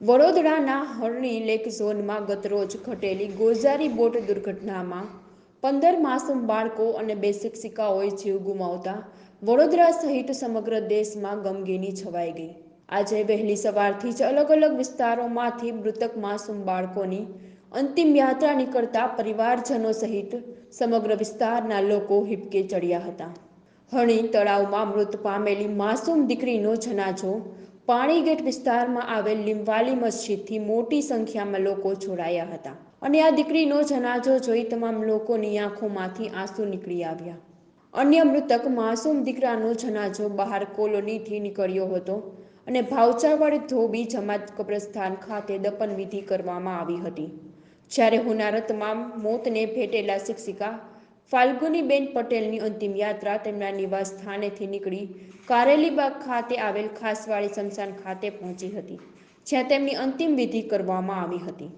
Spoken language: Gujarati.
વડોદરાના હરણી લેક ઝોનમાં ગતરોજ ઘટેલી ગોઝારી બોટ દુર્ઘટનામાં પંદર માસૂમ બાળકો અને બે શિક્ષિકાઓએ જીવ ગુમાવતા વડોદરા સહિત સમગ્ર દેશમાં ગમગીની છવાઈ ગઈ. આજે વહેલી સવારથી જ અલગ અલગ વિસ્તારોમાંથી મૃતક માસૂમ બાળકોની અંતિમ યાત્રા નીકળતા પરિવારજનો સહિત સમગ્ર વિસ્તારના લોકો હિપકે ચડ્યા હતા. હણી તળાવમાં મૃત પામેલી માસૂમ દીકરીનો જનાજો પાણીગેટ વિસ્તારમાં આવેલ લીમવાલી મસ્જિદથી મોટી સંખ્યામાં લોકો જોડાયા હતા અને આ દીકરીનો જનાજો જોઈ તમામ લોકોની આંખોમાંથી આંસુ નીકળી આવ્યા. અન્ય મૃતક માસૂમ દીકરાનો જનાજો બહાર કોલોનીથી નીકળ્યો હતો અને ભાવચાવાડ ધોબી જમાત કબ્રસ્તાન ખાતે દફનવિધિ કરવામાં આવી હતી. જ્યારે હોનારતમાં મોતને ભેટેલા શિક્ષિકા ફાલ્ગુનીબેન પટેલની અંતિમ યાત્રા તેમના નિવાસ સ્થાનેથી નીકળી કારેલીબાગ ખાતે આવેલ ખાસવાડી સ્મશાન ખાતે પહોંચી હતી, જ્યાં તેમની અંતિમ વિધિ કરવામાં આવી હતી.